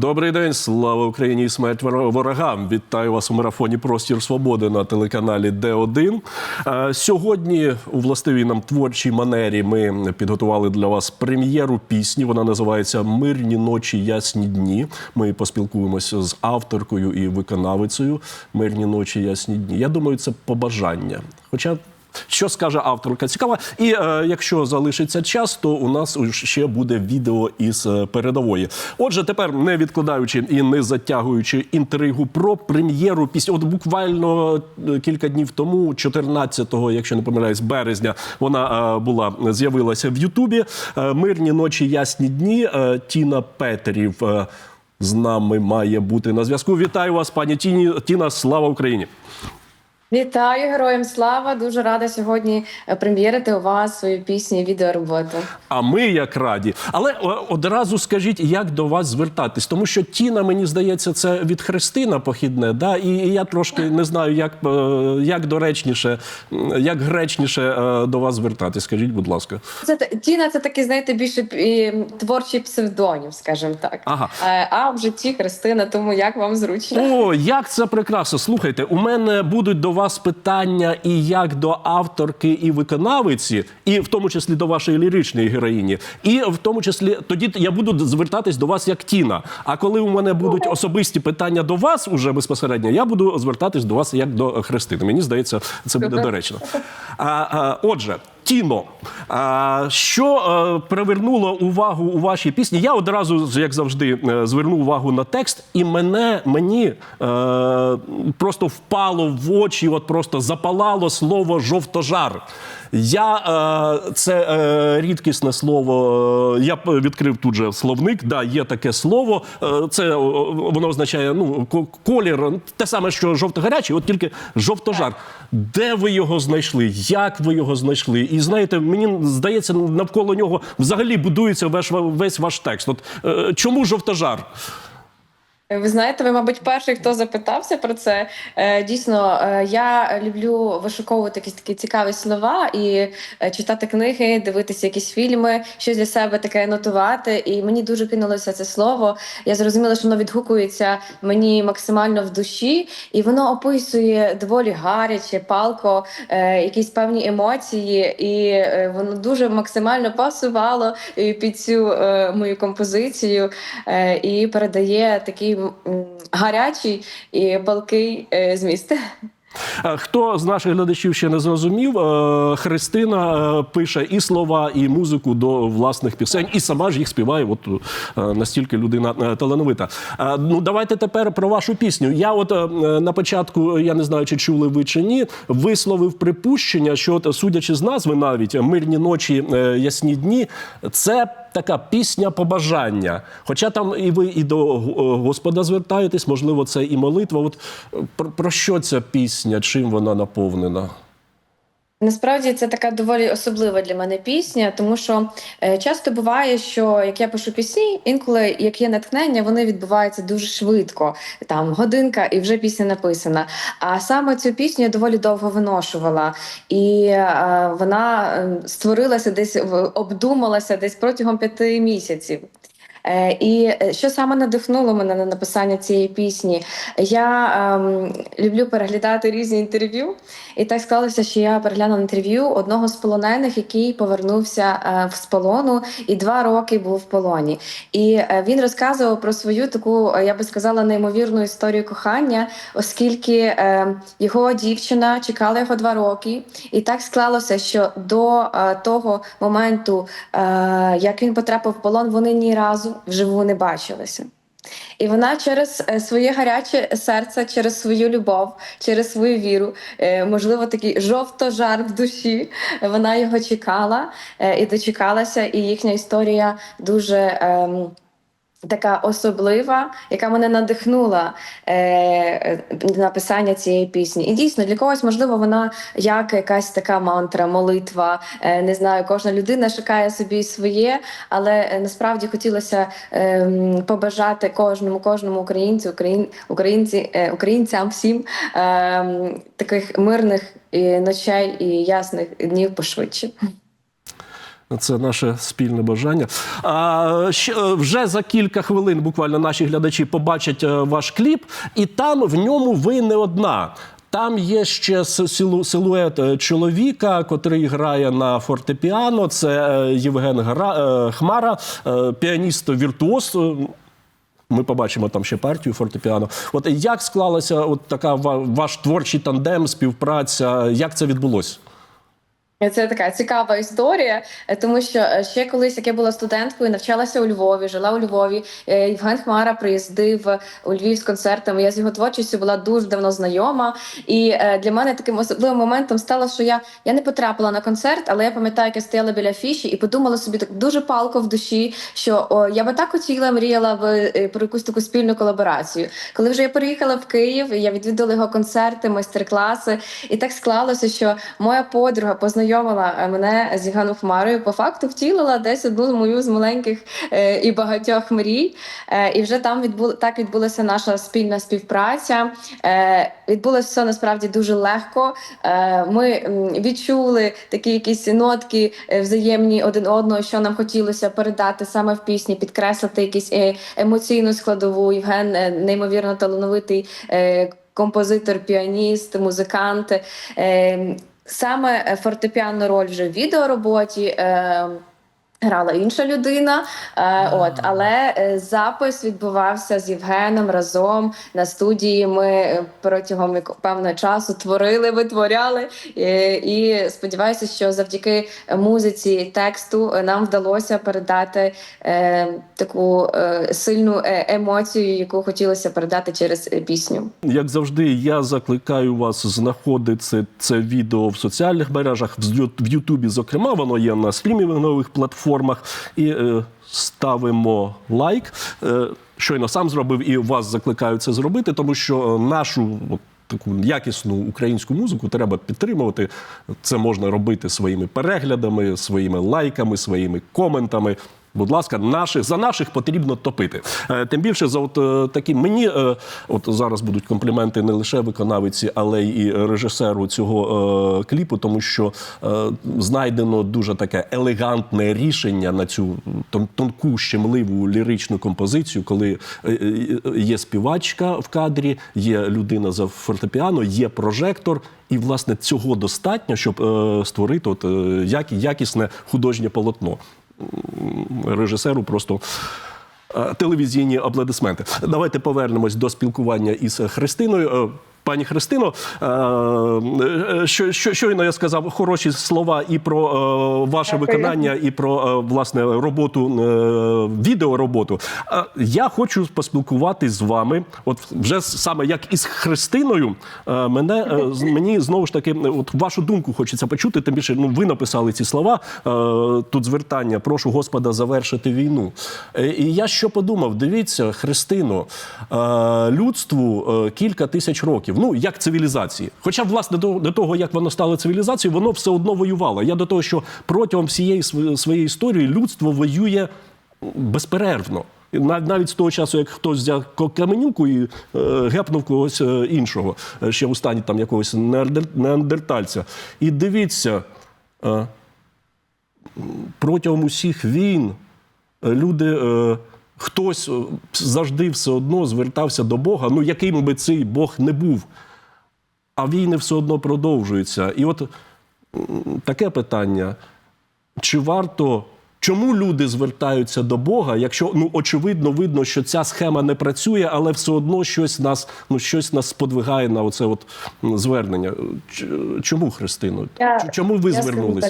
Добрий день, слава Україні і смерть ворогам. Вітаю вас у марафоні Простір Свободи на телеканалі Д1. Е, Сьогодні у властивій нам творчій манері ми підготували для вас прем'єру пісні. Вона називається Мирні ночі, ясні дні. Ми поспілкуємося з авторкою і виконавицею Мирні ночі, ясні дні. Я думаю, це побажання. Хоча що скаже авторка? Цікаво. І е, якщо залишиться час, то у нас ще буде відео із е, передової. Отже, тепер не відкладаючи і не затягуючи інтригу про прем'єру пісні. От буквально е, кілька днів тому, 14-го, якщо не помиляюсь, березня, вона була з'явилася в Ютубі. Мирні ночі, ясні дні. Тіна Петерів. з нами має бути на зв'язку. Вітаю вас, пані Тіні. Тіна. Слава Україні! Вітаю героям слава! Дуже рада сьогодні е, прем'єрити у вас свою пісню і відеороботу. А ми як раді. Але одразу скажіть, як до вас звертатись, тому що Тіна, мені здається, це від Христина похідне. Да? І, і я трошки не знаю, як, е, як доречніше, як гречніше е, до вас звертатись. Скажіть, будь ласка. Це Тіна, це такий, знаєте, більше творчий псевдонім, скажімо так. Ага. А в житті Христина, тому як вам зручно? О, як це прекрасно. Слухайте, у мене будуть до вас питання і як до авторки і виконавиці, і в тому числі до вашої ліричної героїні, і в тому числі тоді я буду звертатись до вас як Тіна. А коли у мене будуть особисті питання до вас уже безпосередньо, я буду звертатись до вас як до Христини. Мені здається, це буде доречно. А, а, отже. Тіно, що е, привернуло увагу у вашій пісні? Я одразу, як завжди, е, звернув увагу на текст, і мене мені е, просто впало в очі, от просто запалало слово жовтожар. Я це рідкісне слово. Я відкрив тут же словник. Да, є таке слово. Це воно означає ну колір, те саме, що жовто-гарячий, от тільки жовтожар. Де ви його знайшли? Як ви його знайшли? І знаєте, мені здається, навколо нього взагалі будується весь, весь ваш текст. От е, чому жовтожар? Ви знаєте, ви, мабуть, перший, хто запитався про це. Е, Дійсно, е, я люблю вишуковувати якісь такі цікаві слова і е, читати книги, дивитися якісь фільми, щось для себе таке нотувати. І мені дуже кинулося це слово. Я зрозуміла, що воно відгукується мені максимально в душі, і воно описує доволі гаряче, палко, якісь певні емоції, і воно дуже максимально пасувало під цю мою композицію і передає такий гарячий і палкий е, зміст. Хто з наших глядачів ще не зрозумів, е, Христина е, пише і слова, і музику до власних пісень, і сама ж їх співає. От настільки людина талановита. Ну давайте тепер про вашу пісню. Я, от на початку, я не знаю, чи чули ви чи ні, висловив припущення, що от, судячи з назви, навіть мирні ночі, ясні дні, це. Така пісня побажання. Хоча там і ви і до е, Господа звертаєтесь, можливо, це і молитва. От е, про, про що ця пісня? Чим вона наповнена? Насправді це така доволі особлива для мене пісня, тому що е, часто буває, що як я пишу пісні, інколи як є натхнення, вони відбуваються дуже швидко. Там годинка і вже пісня написана. А саме цю пісню я доволі довго виношувала, і е, вона е, створилася десь обдумалася десь протягом п'яти місяців. Е, І е, що саме надихнуло мене на написання цієї пісні? Я ем, люблю переглядати різні інтерв'ю, і так склалося, що я переглянула інтерв'ю одного з полонених, який повернувся е, з полону і два роки був в полоні. І е, він розказував про свою таку, е, я би сказала, неймовірну історію кохання, оскільки е, його дівчина чекала його два роки, і так склалося, що до е, того моменту, е, як він потрапив в полон, вони ні разу вживу не бачилися. І вона через е, своє гаряче серце, через свою любов, через свою віру, е, можливо, такий жовто-жар в душі. Вона його чекала е, і дочекалася, і їхня історія дуже. ем, Така особлива, яка мене надихнула е, е, на цієї пісні. І дійсно для когось, можливо, вона як якась така мантра, молитва. Е, не знаю, кожна людина шукає собі своє, але е, насправді хотілося е, побажати кожному, кожному українцю, україн, українці, е, українцям всім е, таких мирних і ночей і ясних днів пошвидше. Це наше спільне бажання. А, ще, е, вже за кілька хвилин буквально наші глядачі побачать е, ваш кліп, і там в ньому ви не одна. Там є ще силует е, чоловіка, котрий грає на фортепіано. Це Євген Хмара, піаніст віртуоз. Ми побачимо там ще партію фортепіано. От як склалася от така ва- ваш творчий тандем, співпраця? Як це відбулося? Це така цікава історія, е, тому що е, ще колись, як я була студенткою, навчалася у Львові, жила у Львові. е, Євген Хмара приїздив у Львів з концертами. Я з його творчістю була дуже давно знайома. І е, для мене таким особливим моментом стало, що я, я не потрапила на концерт, але я пам'ятаю, як я стояла біля фіші і подумала собі так дуже палко в душі, що о, я би так хотіла, мріяла е, про якусь таку спільну колаборацію. Коли вже я переїхала в Київ, я відвідала його концерти, майстер-класи, і так склалося, що моя подруга познайомила е, мене з Євгеном Хмарою. По факту втілила десь одну мою з маленьких е, і багатьох мрій. Е, і вже там відбу... так відбулася наша спільна співпраця. Відбулося все насправді дуже легко. Ми відчули такі якісь нотки взаємні один одного, що нам хотілося передати саме в пісні, підкреслити якісь емоційну складову. Євген неймовірно талановитий композитор, піаніст, музикант. Саме е, фортепіанну роль вже в відеороботі. Е, Грала інша людина, е, от але е, запис відбувався з Євгеном разом на студії. Ми е, протягом певного часу творили, витворяли. і сподіваюся, що завдяки музиці тексту нам вдалося передати е, таку е, сильну емоцію, яку хотілося передати через пісню. Як завжди, я закликаю вас знаходити це, відео в соціальних мережах, в Ютубі, зокрема, воно є на стрімінгових платформах. І е, ставимо лайк. Е, щойно сам зробив і вас закликаю це зробити, тому що е, нашу. Таку якісну українську музику треба підтримувати. Це можна робити своїми переглядами, своїми лайками, своїми коментами. Будь ласка, наших за наших потрібно топити. Е, Тим більше за от е, такі мені, е, от зараз будуть компліменти не лише виконавиці, але й режисеру цього кліпу, тому що знайдено дуже таке елегантне рішення на цю тон- тонку щемливу ліричну композицію, коли є співачка в кадрі, є людина за фортепіано, є прожектор. І власне цього достатньо, щоб е, створити от, е, якісне художнє полотно режисеру просто. е, Телевізійні аплодисменти. Давайте повернемось до спілкування із Христиною. Пані Христино, е, е, що, що, щойно я сказав хороші слова і про е, ваше виконання, і про власне роботу, відеороботу. Я хочу поспілкуватись з вами. От вже саме як із Христиною, мене мені знову ж таки, от вашу думку хочеться почути. Тим більше, ну ви написали ці слова. Тут звертання, прошу Господа завершити війну. І я що подумав? Дивіться, Христино, людству кілька тисяч років. Ну як цивілізації. Хоча, власне, до, до того, як воно стало цивілізацією, воно все одно воювало. Я до того, що протягом всієї своєї історії людство воює безперервно. Навіть з того часу, як хтось взяв каменюку і е, гепнув когось е, іншого, е, ще в стані там якогось неандертальця. І дивіться, протягом усіх війн люди, хтось е, завжди все одно звертався до Бога, ну яким би цей Бог не був. А війни все одно продовжуються. І от таке питання: чи варто. Чому люди звертаються до Бога, якщо ну очевидно видно, що ця схема не працює, але все одно щось нас ну щось нас сподвигає на оце от звернення? Чому Ч- Чому ви Я скажу звернулись?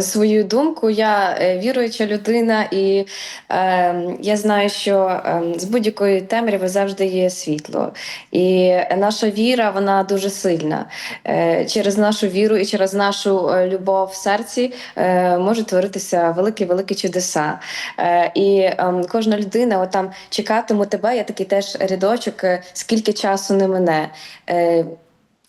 Свою думку. Я е, віруюча людина, і е, я знаю, що е, з будь-якої темряви завжди є світло. І наша віра вона дуже сильна. Е, через нашу віру і через нашу е, любов в серці е, можуть творитися великі великі чудеса. Е, і е, кожна людина, от там тебе, я такий теж рядочок, е, скільки часу не мине. Е,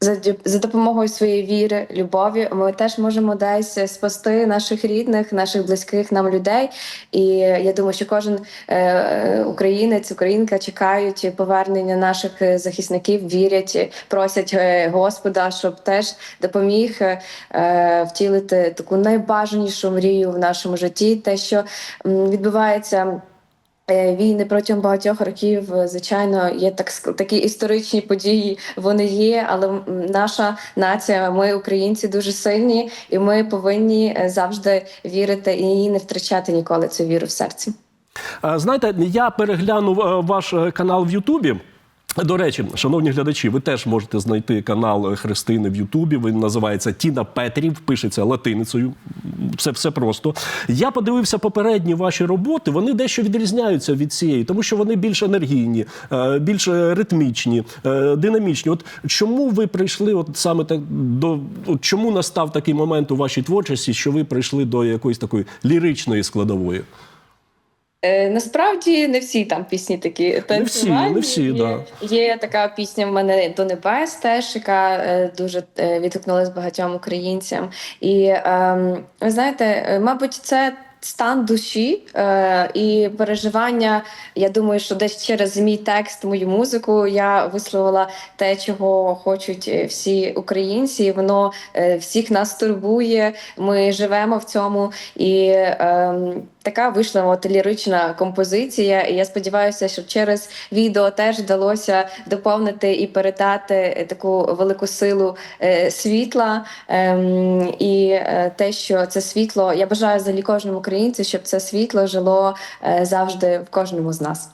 за, допомогою своєї віри, любові, ми теж можемо десь спасти наших рідних, наших близьких нам людей. І я думаю, що кожен е, українець, українка чекають повернення наших захисників, вірять, просять е, Господа, щоб теж допоміг е, втілити таку найбажанішу мрію в нашому житті, те, що відбувається. Е, Війни протягом багатьох років, е, звичайно, є так такі історичні події. Вони є, але наша нація, ми українці, дуже сильні, і ми повинні е, завжди вірити і не втрачати ніколи цю віру в серці. Знаєте, я переглянув ваш канал в Ютубі. До речі, шановні глядачі, ви теж можете знайти канал Христини в Ютубі. Він називається Тіна Петрів, пишеться латиницею. Все, все просто. Я подивився попередні ваші роботи. Вони дещо відрізняються від цієї, тому що вони більш енергійні, е, більш ритмічні, е, динамічні. От чому ви прийшли, от саме так до от чому настав такий момент у вашій творчості, що ви прийшли до якоїсь такої ліричної складової? Е, насправді не всі там пісні такі танцювальні. не всі, є, да. є така пісня в мене до небес, теж яка е, дуже е, відгукнулась багатьом українцям. І ем, ви знаєте, е, мабуть, це. Стан душі е, і переживання. Я думаю, що десь через мій текст, мою музику я висловила те, чого хочуть е, всі українці. і Воно е, всіх нас турбує. Ми живемо в цьому, і е, така вийшла от лірична композиція. І я сподіваюся, що через відео теж вдалося доповнити і передати е, таку велику силу е, світла. Ем, і е, те, що це світло, я бажаю взагалі кожному українцю, щоб це світло жило завжди в кожному з нас.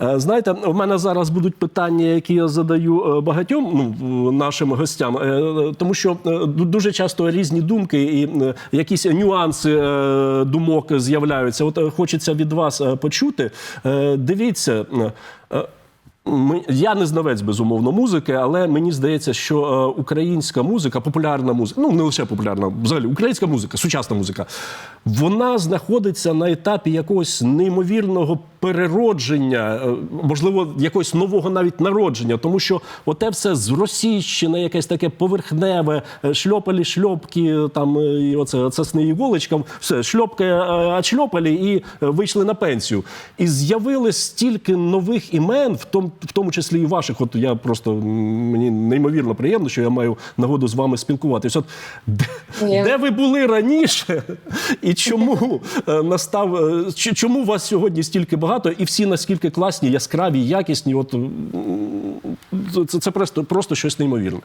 Е, Знаєте, в мене зараз будуть питання, які я задаю е, багатьом ну, нашим гостям, е, тому що дуже часто різні думки і якісь нюанси думок з'являються. От хочеться від вас почути. Дивіться. Я не знавець безумовно музики, але мені здається, що українська музика, популярна музика, ну не лише популярна, взагалі українська музика, сучасна музика, вона знаходиться на етапі якогось неймовірного переродження, е, можливо, якогось нового навіть народження, тому що оте все зросійщене, якесь таке поверхневе, е, шльопалі, шльопки, там е, і оце, оце з іголочком, все шльопки е, отшльопали і вийшли на пенсію. І з'явилось стільки нових імен, в тому, в тому числі і ваших. От я просто мені неймовірно приємно, що я маю нагоду з вами спілкуватися. От де, де ви були раніше, і чому настав чому вас сьогодні стільки багато, і всі наскільки класні, яскраві, якісні? От це, це просто, просто щось неймовірне.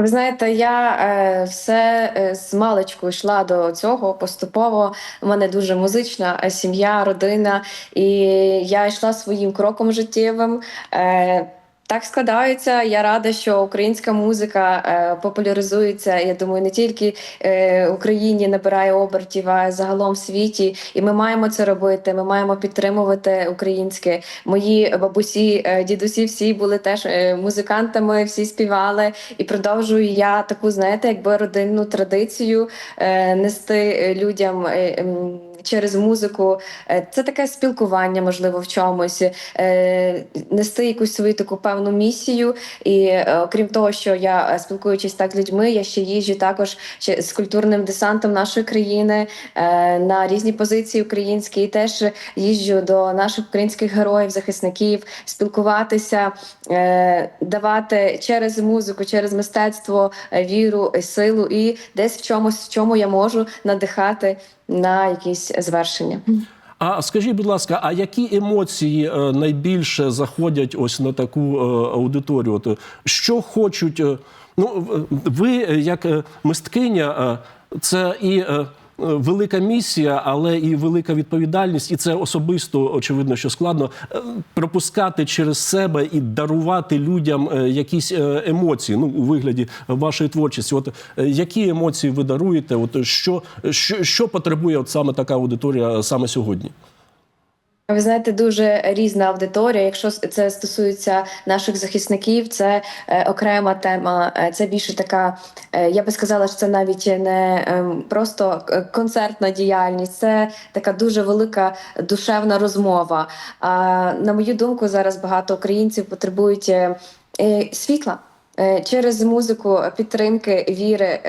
Ви знаєте, я е, все е, з маличку йшла до цього поступово. У мене дуже музична е, сім'я, родина, і я йшла своїм кроком життєвим. Е, так складається. Я рада, що українська музика е, популяризується. Я думаю, не тільки е, Україні набирає обертів, а загалом в світі. І ми маємо це робити. Ми маємо підтримувати українське. Мої бабусі, е, дідусі, всі були теж е, музикантами, всі співали. І продовжую я таку, знаєте, якби родинну традицію е, нести е, людям. е, ем, Через музику Е, це таке спілкування, можливо, в чомусь, е, нести якусь свою таку певну місію. І е, окрім того, що я е, спілкуючись так з людьми, я ще їжджу також ще з культурним десантом нашої країни е, на різні позиції українські. І теж їжджу до наших українських героїв, захисників, спілкуватися, е, давати через музику, через мистецтво е, віру, е, силу і десь в чомусь, в чому я можу надихати на якісь звершення. А скажіть, будь ласка, а які емоції е, найбільше заходять ось на таку е, аудиторію? От, е, що хочуть? Ну, ви, як мисткиня, це і. Е, Велика місія, але і велика відповідальність, і це особисто очевидно, що складно е, пропускати через себе і дарувати людям е, якісь емоції. Ну у вигляді вашої творчості. От які емоції ви даруєте? От що, що, що потребує от саме така аудиторія саме сьогодні? Ви знаєте, дуже різна аудиторія. Якщо це стосується наших захисників, це е, окрема тема. Е, Це більше така, е, я би сказала, що це навіть не ем, просто концертна діяльність, це така дуже велика душевна розмова. А на мою думку, зараз багато українців потребують світла. через музику підтримки, віри.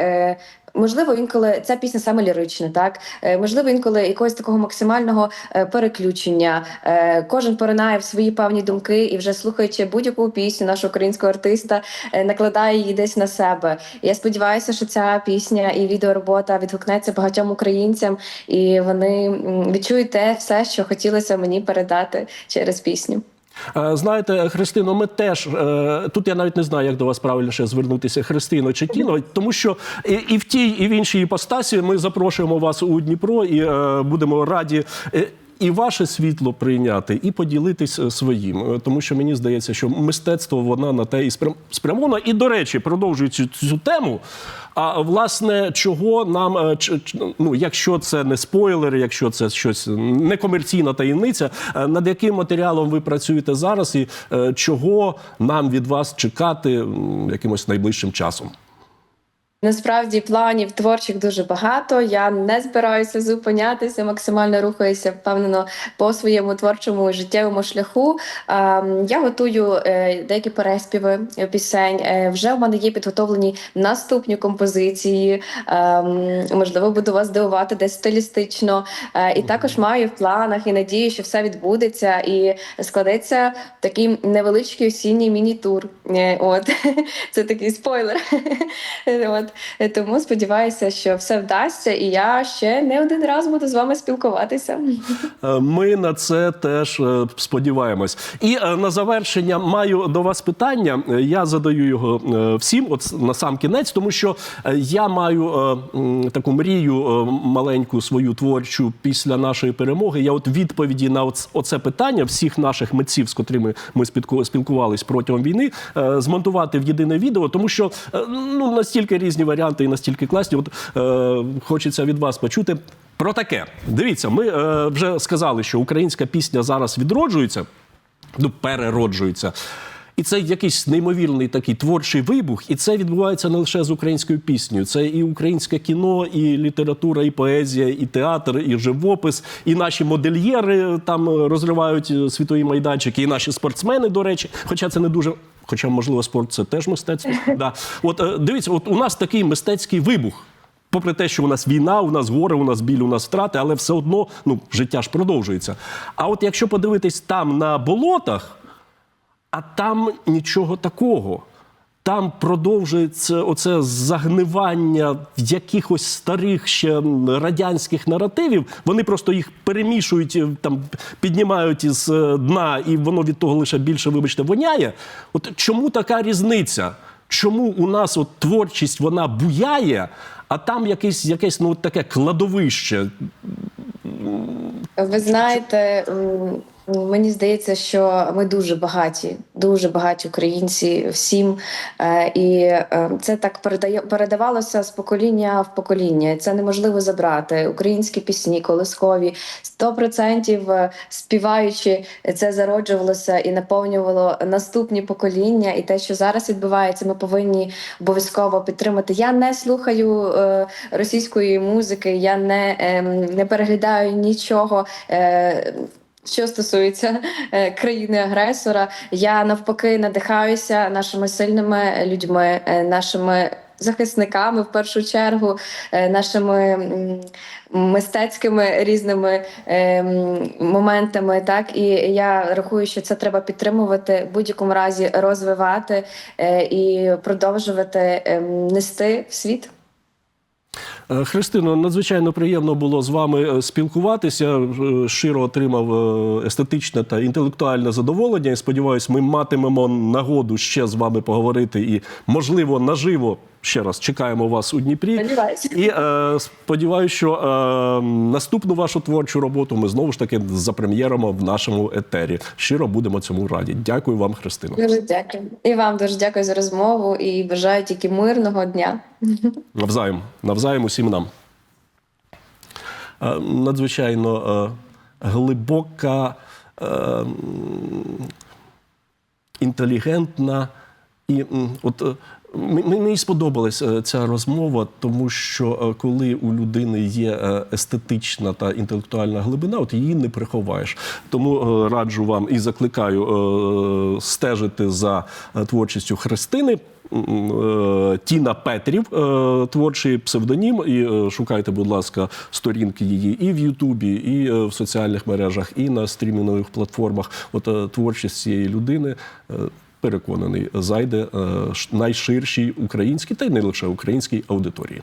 Можливо, інколи ця пісня саме лірична, так Е, можливо, інколи якогось такого максимального е, переключення. Е, Кожен поринає в свої певні думки і вже слухаючи будь-яку пісню нашого українського артиста, накладає її десь на себе. Я сподіваюся, що ця пісня і відеоробота відгукнеться багатьом українцям, і вони відчують те все, що хотілося мені передати через пісню. Е, Знаєте, Христино, ми теж е, тут я навіть не знаю, як до вас правильніше звернутися, Христино чи Тіно, тому що і, в тій, і в іншій іпостасі ми запрошуємо вас у Дніпро і е, будемо раді. І ваше світло прийняти, і поділитись е, своїм, Е, тому що мені здається, що мистецтво вона на те і спрям- спрямовано. І до речі, продовжуючи цю тему. А власне, чого нам е, ну, якщо це не спойлер, якщо це щось некомерційна таємниця, над яким матеріалом ви працюєте зараз, і чого нам від вас чекати якимось найближчим часом? Насправді планів творчих дуже багато. Я не збираюся зупинятися, максимально рухаюся впевнено по своєму творчому життєвому шляху. Ем, Я готую е, деякі переспіви е, пісень. Е, Вже в мене є підготовлені наступні композиції. Ем, Можливо, буду вас здивувати десь стилістично. І також маю в планах і надію, що все відбудеться і складеться такий невеличкий осінній міні-тур. От це такий спойлер. От тому сподіваюся, що все вдасться, і я ще не один раз буду з вами спілкуватися. Е, Ми на це теж е, сподіваємось. І е, на завершення маю до вас питання. Е, Я задаю його е, всім, от на сам кінець, тому що е, я маю е, таку мрію е, маленьку свою творчу після нашої перемоги. Я от відповіді на оц- оце питання всіх наших митців, з котрими ми спілку- спілкувались протягом війни, е, змонтувати в єдине відео, тому що е, ну настільки різні варіанти і настільки класні. От е, хочеться від вас почути. Про таке дивіться, ми е, вже сказали, що українська пісня зараз відроджується, ну перероджується. І це якийсь неймовірний такий творчий вибух, і це відбувається не лише з українською піснею. Це і українське кіно, і література, і поезія, і театр, і живопис, і наші модельєри там розривають е, світові майданчики, і наші спортсмени, до речі. Хоча це не дуже. Хоча, можливо, спорт це теж мистецтво. Да. От е, дивіться, от у нас такий мистецький вибух. Попри те, що у нас війна, у нас горе, у нас біль, у нас втрати, але все одно ну, життя ж продовжується. А от якщо подивитись там на болотах, а там нічого такого. Там продовжується оце загнивання якихось старих ще радянських наративів. Вони просто їх перемішують, е, там піднімають із е, дна, і воно від того лише більше, вибачте, воняє. От чому така різниця? Чому у нас от творчість вона буяє, а там якесь, якесь ну, таке кладовище? Ви знаєте, мені здається, що ми дуже багаті, дуже багаті українці всім. Е, І е, це так передає передавалося з покоління в покоління. Це неможливо забрати. Українські пісні, колискові, 100% е, співаючи, це зароджувалося і наповнювало наступні покоління. І те, що зараз відбувається, ми повинні обов'язково підтримати. Я не слухаю російської музики, я не, ем, не переглядаю нічого. Що стосується е, країни-агресора, я навпаки надихаюся нашими сильними людьми, е, нашими захисниками в першу чергу, е, нашими мистецькими різними моментами. Так і я рахую, що це треба підтримувати в будь-якому разі, розвивати і продовжувати е, нести в світ. Е, Христино, надзвичайно приємно було з вами е, спілкуватися. Широ Щиро отримав е, естетичне та інтелектуальне задоволення. І сподіваюся, ми матимемо нагоду ще з вами поговорити і, можливо, наживо. Ще раз чекаємо вас у Дніпрі. Сподіваюся. І е, сподіваюся, що е, наступну вашу творчу роботу ми знову ж таки запрем'єримо в нашому етері. Щиро будемо цьому раді. Дякую вам, Христино. Дуже дякую. І вам дуже дякую за розмову і бажаю тільки мирного дня. Навзаєм, навзаєм усім нам. Е, Надзвичайно е, глибока, е, інтелігентна і от. Мені сподобалась е, ця розмова, тому що е, коли у людини є е, естетична та інтелектуальна глибина, от її не приховаєш. Тому раджу вам і закликаю стежити за творчістю Христини. Тіна Петрів, творчий псевдонім, і шукайте, будь ласка, сторінки її і в Ютубі, і в соціальних мережах, і на стрімінових платформах. От творчість цієї людини переконаний зайде е, найширшій українській та й не лише українській аудиторії.